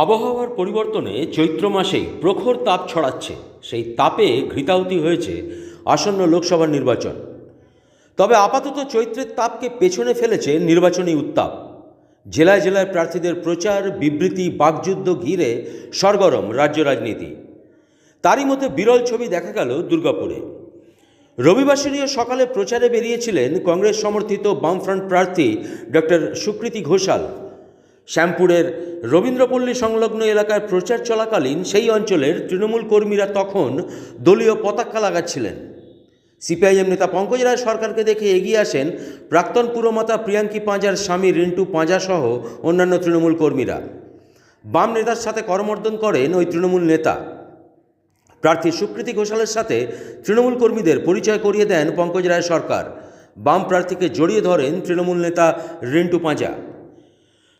আবহাওয়ার পরিবর্তনে চৈত্র মাসেই প্রখর তাপ ছড়াচ্ছে। সেই তাপে ঘৃতাহুতি হয়েছে আসন্ন লোকসভা নির্বাচন। তবে আপাতত চৈত্রের তাপকে পেছনে ফেলেছে নির্বাচনী উত্তাপ। জেলায় জেলায় প্রার্থীদের প্রচার, বিবৃতি, বাকযুদ্ধ ঘিরে সরগরম রাজ্য রাজনীতি। তারই মধ্যে বিরল ছবি দেখা গেল দুর্গাপুরে। রবিবাসরীয় সকালে প্রচারে বেরিয়েছিলেন কংগ্রেস সমর্থিত বামফ্রন্ট প্রার্থী ডক্টর সুকৃতি ঘোষাল। শ্যামপুরের রবীন্দ্রপল্লী সংলগ্ন এলাকায় প্রচার চলাকালীন সেই অঞ্চলের তৃণমূল কর্মীরা তখন দলীয় পতাকা লাগাচ্ছিলেন। সিপিআইএম নেতা পঙ্কজ রায় সরকারকে দেখে এগিয়ে আসেন প্রাক্তন পুরমাতা প্রিয়াঙ্কি পাঁজার স্বামী রিন্টু পাঁজা সহ অন্যান্য তৃণমূল কর্মীরা। বাম নেতার সাথে করমর্দন করেন ওই তৃণমূল নেতা। প্রার্থী সুকৃতি ঘোষালের সাথে তৃণমূল কর্মীদের পরিচয় করিয়ে দেন পঙ্কজ রায় সরকার। বাম প্রার্থীকে জড়িয়ে ধরেন তৃণমূল নেতা রিন্টু পাঁজা।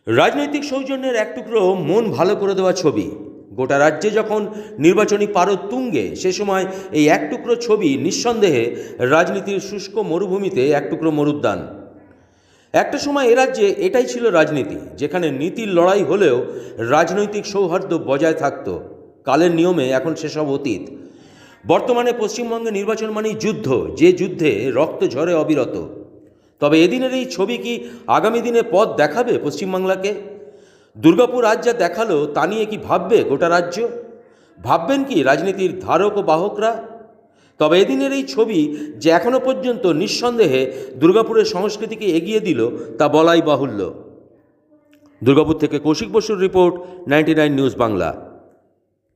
রাজনৈতিক সৌজন্যের এক টুকরো মন ভালো করে দেওয়া ছবি। গোটা রাজ্যে যখন নির্বাচনী পারদ তুঙ্গে, সে সময় এই এক টুকরো ছবি নিঃসন্দেহে রাজনীতির শুষ্ক মরুভূমিতে এক টুকরো মরুদ্যান। একটা সময় এ রাজ্যে এটাই ছিল রাজনীতি, যেখানে নীতির লড়াই হলেও রাজনৈতিক সৌহার্দ্য বজায় থাকত। কালের নিয়মে এখন সেসব অতীত। বর্তমানে পশ্চিমবঙ্গে নির্বাচন মানেই যুদ্ধ, যে যুদ্ধে রক্ত ঝরে অবিরত। তবে এদিনের এই ছবি কি আগামী দিনে পথ দেখাবে পশ্চিমবাংলাকে? দুর্গাপুর আজ যা দেখাল তা নিয়ে কি ভাববে গোটা রাজ্য? ভাববেন কি রাজনীতির ধারক ও বাহকরা? তবে এদিনের এই ছবি যে এখনও পর্যন্ত নিঃসন্দেহে দুর্গাপুরের সংস্কৃতিকে এগিয়ে দিল, তা বলাই বাহুল্য। দুর্গাপুর থেকে কৌশিক বসুর রিপোর্ট নাইনটি নিউজ বাংলা।